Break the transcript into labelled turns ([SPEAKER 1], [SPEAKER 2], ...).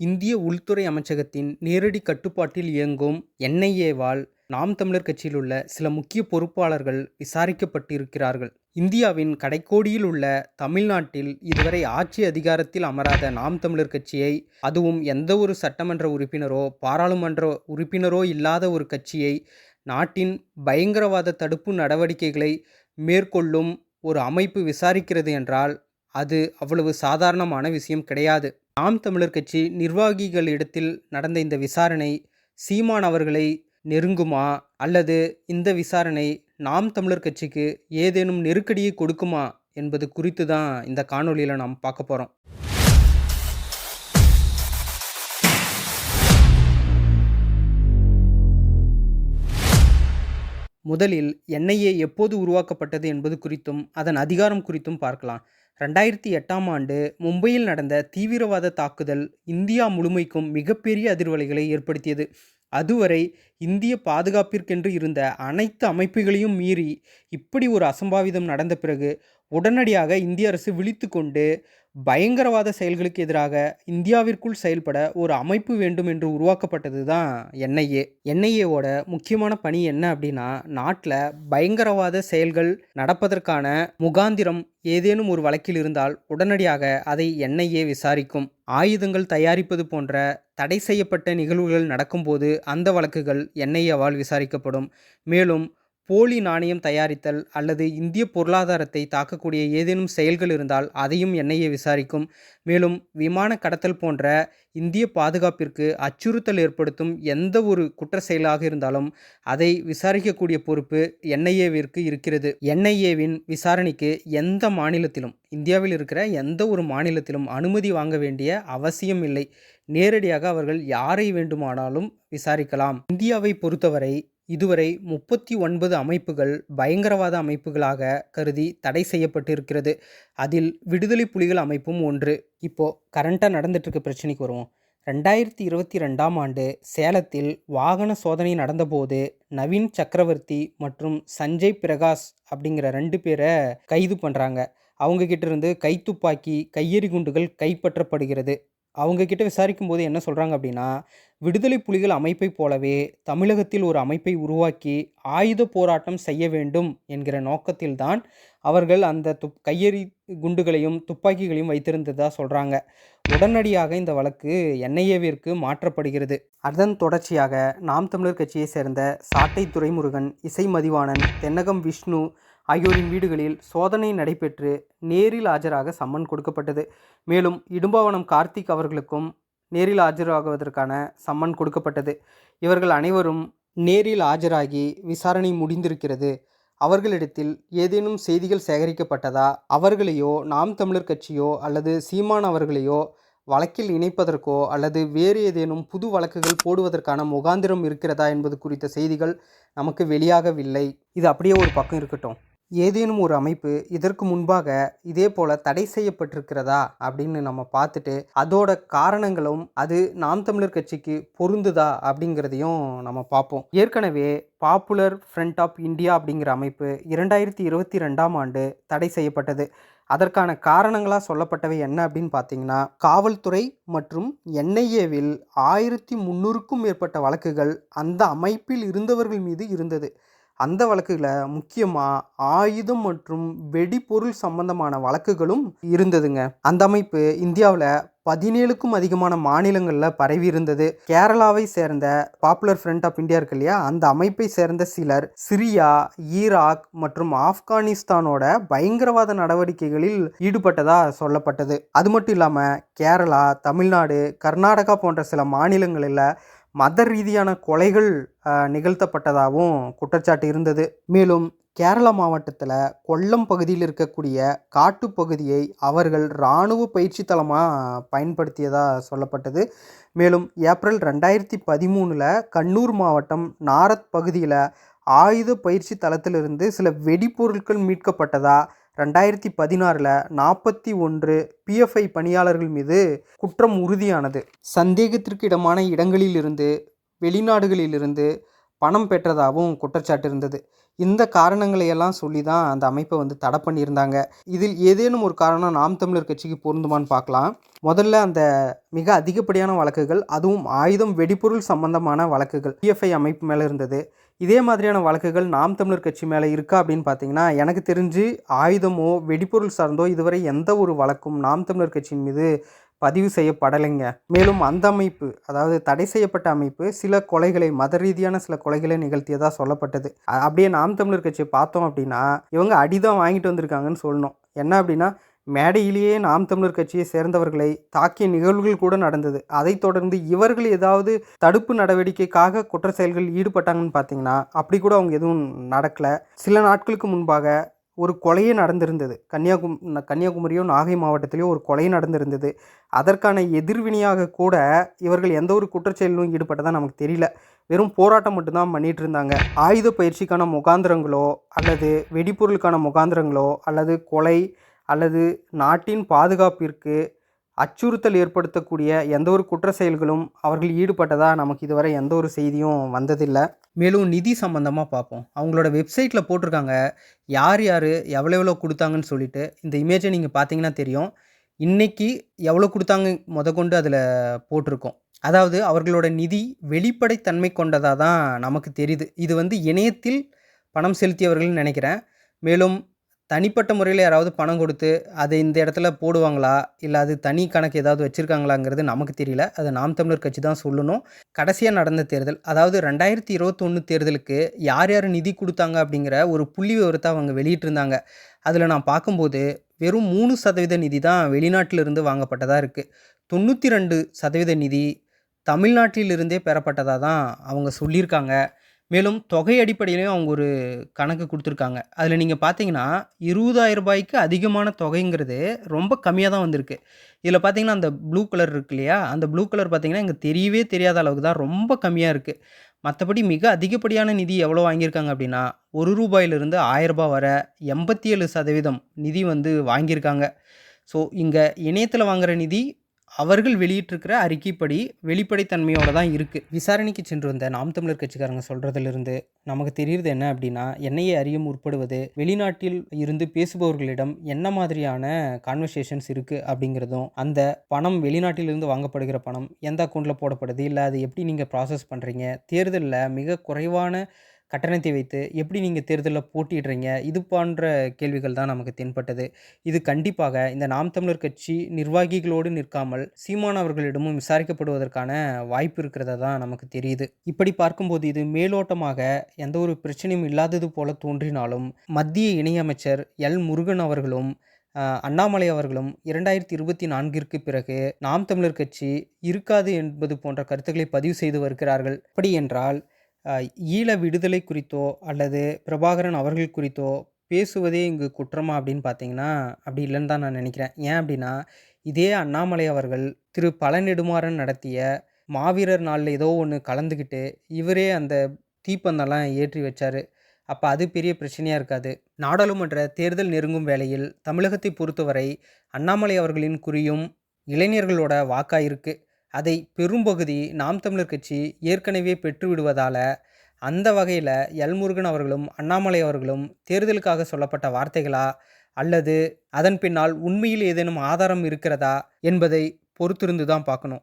[SPEAKER 1] இந்திய உள்துறை அமைச்சகத்தின் நேரடி கட்டுப்பாட்டில் இயங்கும் என்ஐஏவால் நாம் தமிழர் கட்சியில் உள்ள சில முக்கிய பொறுப்பாளர்கள் விசாரிக்கப்பட்டிருக்கிறார்கள். இந்தியாவின் கடைக்கோடியில் உள்ள தமிழ்நாட்டில் இதுவரை ஆட்சி அதிகாரத்தில் அமராத நாம் தமிழர் கட்சியை அதுவும் எந்த ஒரு சட்டமன்ற உறுப்பினரோ பாராளுமன்ற உறுப்பினரோ இல்லாத ஒரு கட்சியை நாட்டின் பயங்கரவாத தடுப்பு நடவடிக்கைகளை மேற்கொள்ளும் ஒரு அமைப்பு விசாரிக்கிறது என்றால் அது அவ்வளவு சாதாரணமான விஷயம் கிடையாது. நாம் தமிழர் கட்சி நிர்வாகிகளிடத்தில் நடந்த இந்த விசாரணை சீமான் அவர்களை நெருங்குமா? அல்லது இந்த விசாரணை நாம் தமிழர் கட்சிக்கு ஏதேனும் நெருக்கடியை கொடுக்குமா? என்பது குறித்து தான் இந்த காணொலியில் நாம் பார்க்க போகிறோம் முதலில் என்ஐஏ எப்போது உருவாக்கப்பட்டது என்பது குறித்தும் அதன் அதிகாரம் குறித்தும் பார்க்கலாம். ரெண்டாயிரத்தி எட்டாம் ஆண்டு மும்பையில் நடந்த தீவிரவாத தாக்குதல் இந்தியா முழுமைக்கும் மிகப்பெரிய அதிர்வலைகளை ஏற்படுத்தியது. அதுவரை இந்திய பாதுகாப்பிற்கென்று இருந்த அனைத்து அமைப்புகளையும் மீறி இப்படி ஒரு அசம்பாவிதம் நடந்த பிறகு உடனடியாக இந்திய அரசு விழித்து கொண்டு பயங்கரவாத செயல்களுக்கு எதிராக இந்தியாவிற்குள் செயல்பட ஒரு அமைப்பு வேண்டும் என்று உருவாக்கப்பட்டது தான் என்ஐஏ என்ஐஏவோட முக்கியமான பணி என்ன அப்படின்னா நாட்டில் பயங்கரவாத செயல்கள் நடப்பதற்கான முகாந்திரம் ஏதேனும் ஒரு வழக்கில் இருந்தால் உடனடியாக அதை என்ஐஏ விசாரிக்கும். ஆயுதங்கள் தயாரிப்பது போன்ற தடை செய்யப்பட்ட நிகழ்வுகள் நடக்கும்போது அந்த வழக்குகள் என்ஐஏவால் விசாரிக்கப்படும். மேலும் போலி நாணயம் தயாரித்தல் அல்லது இந்திய பொருளாதாரத்தை தாக்கக்கூடிய ஏதேனும் செயல்கள் இருந்தால் அதையும் என்ஐஏ விசாரிக்கும். மேலும் விமான கடத்தல் போன்ற இந்திய பாதுகாப்பிற்கு அச்சுறுத்தல் ஏற்படுத்தும் எந்த ஒரு குற்ற செயலாக இருந்தாலும் அதை விசாரிக்கக்கூடிய பொறுப்பு என்ஐஏவிற்கு இருக்கிறது. என்ஐஏவின் விசாரணைக்கு எந்த மாநிலத்திலும் இந்தியாவில் இருக்கிற எந்த ஒரு மாநிலத்திலும் அனுமதி வாங்க வேண்டிய அவசியம் இல்லை. நேரடியாக அவர்கள் யாரை வேண்டுமானாலும் விசாரிக்கலாம். இந்தியாவை பொறுத்தவரை இதுவரை முப்பத்தி ஒன்பது அமைப்புகள் பயங்கரவாத அமைப்புகளாக கருதி தடை செய்யப்பட்டிருக்கிறது. அதில் விடுதலை புலிகள் அமைப்பும் ஒன்று. இப்போது கரண்ட்டாக நடந்துட்டுருக்க பிரச்சனைக்கு வருவோம். ரெண்டாயிரத்தி இருபத்தி ரெண்டாம் ஆண்டு சேலத்தில் வாகன சோதனை நடந்தபோது நவீன் சக்கரவர்த்தி மற்றும் சஞ்சய் பிரகாஷ் அப்படிங்கிற ரெண்டு பேரை கைது பண்ணுறாங்க அவங்கக்கிட்ட இருந்து கைத்துப்பாக்கி கையெறி குண்டுகள் கைப்பற்றப்படுகிறது. அவங்கக்கிட்ட விசாரிக்கும் போது என்ன சொல்கிறாங்க அப்படின்னா விடுதலை புலிகள் அமைப்பைப் போலவே தமிழகத்தில் ஒரு அமைப்பை உருவாக்கி ஆயுத போராட்டம் செய்ய வேண்டும் என்கிற நோக்கத்தில்தான் அவர்கள் அந்த துப் கையெறி குண்டுகளையும் துப்பாக்கிகளையும் வைத்திருந்ததாக சொல்கிறாங்க உடனடியாக இந்த வழக்கு என்ஐஏவிற்கு மாற்றப்படுகிறது. அதன் தொடர்ச்சியாக நாம் தமிழர் கட்சியை சேர்ந்த சாட்டை துரைமுருகன் இசை மதிவாணன் தென்னகம் விஷ்ணு ஆகியோரின் வீடுகளில் சோதனை நடைபெற்று நேரில் ஆஜராக சம்மன் கொடுக்கப்பட்டது. மேலும் இடும்பாவனம் கார்த்திக் அவர்களுக்கும் நேரில் ஆஜராகுவதற்கான சம்மன் கொடுக்கப்பட்டது. இவர்கள் அனைவரும் நேரில் ஆஜராகி விசாரணை முடிந்திருக்கிறது. அவர்களிடத்தில் ஏதேனும் செய்திகள் சேகரிக்கப்பட்டதா? அவர்களையோ நாம் தமிழர் கட்சியோ அல்லது சீமான் அவர்களையோ வழக்கில் இணைப்பதற்கோ அல்லது வேறு ஏதேனும் புது வழக்குகள் போடுவதற்கான முகாந்திரம் இருக்கிறதா என்பது குறித்த செய்திகள் நமக்கு வெளியாகவில்லை. இது அப்படியே ஒரு பக்கம் இருக்கட்டும். ஏதேனும் ஒரு அமைப்பு இதற்கு முன்பாக இதே போல் தடை செய்யப்பட்டிருக்கிறதா அப்படின்னு நம்ம பார்த்துட்டு அதோட காரணங்களும் அது நாம் தமிழர் கட்சிக்கு பொருந்துதா அப்படிங்கிறதையும் நம்ம பார்ப்போம். ஏற்கனவே பாப்புலர் ஃப்ரண்ட் ஆஃப் இந்தியா அப்படிங்கிற அமைப்பு இரண்டாயிரத்தி இருபத்தி ரெண்டாம் ஆண்டு தடை செய்யப்பட்டது. அதற்கான காரணங்களாக சொல்லப்பட்டவை என்ன அப்படின்னு பார்த்தீங்கன்னா காவல்துறை மற்றும் என்ஐஏவில் ஆயிரத்தி முந்நூறுக்கும் மேற்பட்ட வழக்குகள் அந்த அமைப்பில் இருந்தவர்கள் மீது இருந்தது. அந்த வழக்குகளை முக்கியமாக ஆயுதம் மற்றும் வெடிபொருள் சம்பந்தமான வழக்குகளும் இருந்ததுங்க. அந்த அமைப்பு இந்தியாவில் பதினேழுக்கும் அதிகமான மாநிலங்களில் பரவி இருந்தது. கேரளாவை சேர்ந்த பாப்புலர் ஃப்ரண்ட் ஆஃப் இந்தியா இருக்கு இல்லையா? அந்த அமைப்பை சேர்ந்த சிலர் சிரியா ஈராக் மற்றும் ஆப்கானிஸ்தானோட பயங்கரவாத நடவடிக்கைகளில் ஈடுபட்டதா சொல்லப்பட்டது. அது மட்டும் இல்லாமல் கேரளா தமிழ்நாடு கர்நாடகா போன்ற சில மாநிலங்களில் மத ரீதியான கொலைகள் நிகழ்த்தப்பட்டதாகவும் குற்றச்சாட்டு இருந்தது. மேலும் கேரளா மாவட்டத்தில் கொல்லம் பகுதியில் இருக்கக்கூடிய காட்டுப்பகுதியை அவர்கள் இராணுவ பயிற்சி தளமாக பயன்படுத்தியதாக சொல்லப்பட்டது. மேலும் ஏப்ரல் ரெண்டாயிரத்தி பதிமூணில் கண்ணூர் மாவட்டம் நாரத் பகுதியில் ஆயுத பயிற்சி தளத்திலிருந்து சில வெடிப்பொருட்கள் மீட்கப்பட்டதா ரெண்டாயிரத்தி பதினாறில் நாற்பத்தி ஒன்று பிஎஃப்ஐ பணியாளர்கள் மீது குற்றம் உறுதியானது. சந்தேகத்திற்கு இடமான இடங்களிலிருந்து வெளிநாடுகளிலிருந்து பணம் பெற்றதாகவும் குற்றச்சாட்டு இருந்தது. இந்த காரணங்களையெல்லாம் சொல்லி தான் அந்த அமைப்பை வந்து தடை பண்ணியிருந்தாங்க. இதில் ஏதேனும் ஒரு காரணம் நாம் தமிழர் கட்சிக்கு பொருந்துமான்னு பார்க்கலாம். முதல்ல அந்த மிக அதிகப்படியான வழக்குகள் அதுவும் ஆயுதம் வெடிபொருள் சம்பந்தமான வழக்குகள் பிஎஃப்ஐ அமைப்பு மேலே இருந்தது. இதே மாதிரியான வழக்குகள் நாம் தமிழர் கட்சி மேலே இருக்கா அப்படின்னு பார்த்தீங்கன்னா எனக்கு தெரிஞ்சு ஆயுதமோ வெடிபொருள் சார்ந்தோ இதுவரை எந்த ஒரு வழக்கும் நாம் தமிழர் கட்சியின் மீது பதிவு செய்யப்படலைங்க. மேலும் அந்த அமைப்பு அதாவது தடை செய்யப்பட்ட அமைப்பு சில கொலைகளை மத ரீதியான சில கொலைகளை நிகழ்த்தியதாக சொல்லப்பட்டது. அப்படியே நாம் தமிழர் கட்சியை பார்த்தோம் அப்படின்னா இவங்க அடிதான் வாங்கிட்டு வந்திருக்காங்கன்னு சொல்லணும். என்ன அப்படின்னா மேடையிலேயே நாம் தமிழர் கட்சியை சேர்ந்தவர்களை தாக்கிய நிகழ்வுகள் கூட நடந்தது. அதைத் தொடர்ந்து இவர்கள் ஏதாவது தடுப்பு நடவடிக்கைக்காக குற்ற செயல்கள் ஈடுபட்டாங்கன்னு பார்த்தீங்கன்னா அப்படி கூட அவங்க எதுவும் நடக்கலை. சில நாட்களுக்கு முன்பாக ஒரு கொலையே நடந்திருந்தது. கன்னியாகும் கன்னியாகுமரியோ நாகை மாவட்டத்திலேயோ ஒரு கொலை நடந்திருந்தது. அதற்கான எதிர்வினையாக கூட இவர்கள் எந்த ஒரு குற்றச்செயலும் ஈடுபட்டதாக நமக்கு தெரியல. வெறும் போராட்டம் மட்டும்தான் பண்ணிகிட்டு இருந்தாங்க. ஆயுத பயிற்சிக்கான முகாந்திரங்களோ அல்லது வெடிப்பொருளுக்கான முகாந்திரங்களோ அல்லது கொலை அல்லது நாட்டின் பாதுகாப்பிற்கு அச்சுறுத்தல் ஏற்படுத்தக்கூடிய எந்த ஒரு குற்ற செயல்களும் அவர்கள் ஈடுபட்டதா நமக்கு இதுவரை எந்த ஒரு செய்தியும் வந்ததில்லை. மேலும் நிதி சம்பந்தமாக பார்ப்போம். அவங்களோட வெப்சைட்டில் போட்டிருக்காங்க. யார் யார் எவ்வளோ எவ்வளோ கொடுத்தாங்கன்னு சொல்லிட்டு இந்த இமேஜை நீங்கள் பார்த்தீங்கன்னா தெரியும். இன்றைக்கி எவ்வளோ கொடுத்தாங்க முத கொண்டு அதில் போட்டிருக்கோம். அதாவது அவர்களோட நிதி வெளிப்படைத்தன்மை கொண்டதாக தான் நமக்கு தெரியுது. இது வந்து இணையத்தில் பணம் செலுத்தியவர்கள்னு நினைக்கிறேன். மேலும் தனிப்பட்ட முறையில் யாராவது பணம் கொடுத்து அதை இந்த இடத்துல போடுவாங்களா? இல்லை அது தனி கணக்கு ஏதாவது வச்சுருக்காங்களாங்கிறது நமக்கு தெரியல. அது நாம் தமிழர் கட்சி தான் சொல்லணும். கடைசியாக நடந்த தேர்தல் அதாவது ரெண்டாயிரத்தி இருபத்தொன்று தேர்தலுக்கு யார் யார் நிதி கொடுத்தாங்க அப்படிங்கிற ஒரு புள்ளி விவரத்தை அவங்க வெளியிட்டிருந்தாங்க. அதில் நான் பார்க்கும்போது வெறும் மூணு சதவீத நிதி தான் வெளிநாட்டிலிருந்து வாங்கப்பட்டதாக இருக்குது தொண்ணூற்றி ரெண்டு சதவீத நிதி தமிழ்நாட்டிலிருந்தே பெறப்பட்டதாக தான் அவங்க சொல்லியிருக்காங்க. மேலும் தொகை அடிப்படையிலையும் அவங்க ஒரு கணக்கு கொடுத்துருக்காங்க. அதில் நீங்கள் பார்த்தீங்கன்னா இருபதாயிரம் ரூபாய்க்கு அதிகமான தொகைங்கிறது ரொம்ப கம்மியாக தான் வந்திருக்கு. இதில் பார்த்தீங்கன்னா அந்த ப்ளூ கலர் இருக்கு இல்லையா? அந்த ப்ளூ கலர் பார்த்தீங்கன்னா இங்கே தெரியவே தெரியாத அளவுக்கு தான் ரொம்ப கம்மியாக இருக்குது மற்றபடி மிக அதிகப்படியான நிதி எவ்வளோ வாங்கியிருக்காங்க அப்படின்னா ஒரு ரூபாயிலிருந்து ஆயரரூபா வர எண்பத்தி ஏழு சதவீதம் நிதி வந்து வாங்கியிருக்காங்க. ஸோ இங்கே இணையத்தில் வாங்குகிற நிதி அவர்கள் வெளியிட்டிருக்கிற அறிக்கைப்படி வெளிப்படைத்தன்மையோடு தான் இருக்குது விசாரணைக்கு சென்று வந்த நாம் தமிழர் கட்சிக்காரங்க சொல்கிறதிலிருந்து நமக்கு தெரியுறது என்ன அப்படின்னா என்னையே அறிய முற்படுவது வெளிநாட்டில் இருந்து பேசுபவர்களிடம் என்ன மாதிரியான கான்வர்சேஷன்ஸ் இருக்குது அப்படிங்கிறதும் அந்த பணம் வெளிநாட்டிலிருந்து வாங்கப்படுகிற பணம் எந்த அக்கௌண்ட்டில் போடப்படுது இல்லை அது எப்படி நீங்கள் ப்ராசஸ் பண்ணுறீங்க தேர்தலில் மிக குறைவான கட்டணத்தை வைத்து எப்படி நீங்கள் தேர்தலில் போட்டிடுறீங்க இது போன்ற கேள்விகள் தான் நமக்கு தென்பட்டது. இது கண்டிப்பாக இந்த நாம் தமிழர் கட்சி நிர்வாகிகளோடு நிற்காமல் சீமான் அவர்களிடமும் விசாரிக்கப்படுவதற்கான வாய்ப்பு இருக்கிறதா தான் நமக்கு தெரியுது. இப்படி பார்க்கும்போது இது மேலோட்டமாக எந்த ஒரு பிரச்சனையும் இல்லாதது போல தோன்றினாலும் மத்திய இணையமைச்சர் எல் முருகன் அவர்களும் அண்ணாமலை அவர்களும் இரண்டாயிரத்தி இருபத்தி நான்கிற்கு பிறகு நாம் தமிழர் கட்சி இருக்காது என்பது போன்ற கருத்துக்களை பதிவு செய்து வருகிறார்கள். அப்படி என்றால் ஈழ விடுதலை குறித்தோ அல்லது பிரபாகரன் அவர்கள் குறித்தோ பேசுவதே இங்கு குற்றமா அப்படின்னு பார்த்தீங்கன்னா அப்படி இல்லைன்னு தான் நான் நினைக்கிறேன். ஏன் அப்படின்னா இதே அண்ணாமலை அவர்கள் திரு. பழநெடுமாறன் நடத்திய மாவீரர் நாளில் ஏதோ ஒன்று கலந்துக்கிட்டு இவரே அந்த தீப்பந்தெல்லாம் ஏற்றி வச்சார். அப்போ அது பெரிய பிரச்சனையாக இருக்காது. நாடாளுமன்ற தேர்தல் நெருங்கும் வேளையில் தமிழகத்தை பொறுத்தவரை அண்ணாமலை அவர்களின் குறியும் இளைஞர்களோட வாக்காக இருக்குது அதை பெரும்பகுதி நாம் தமிழர் கட்சி ஏற்கனவே பெற்றுவிடுவதால் அந்த வகையில் எல்முருகன் அவர்களும் அண்ணாமலை அவர்களும் தேர்தலுக்காக சொல்லப்பட்ட வார்த்தைகளா? அல்லது அதன் பின்னால் உண்மையில் ஏதேனும் ஆதாரம் இருக்கிறதா? என்பதை பொறுத்திருந்து தான் பார்க்கணும்.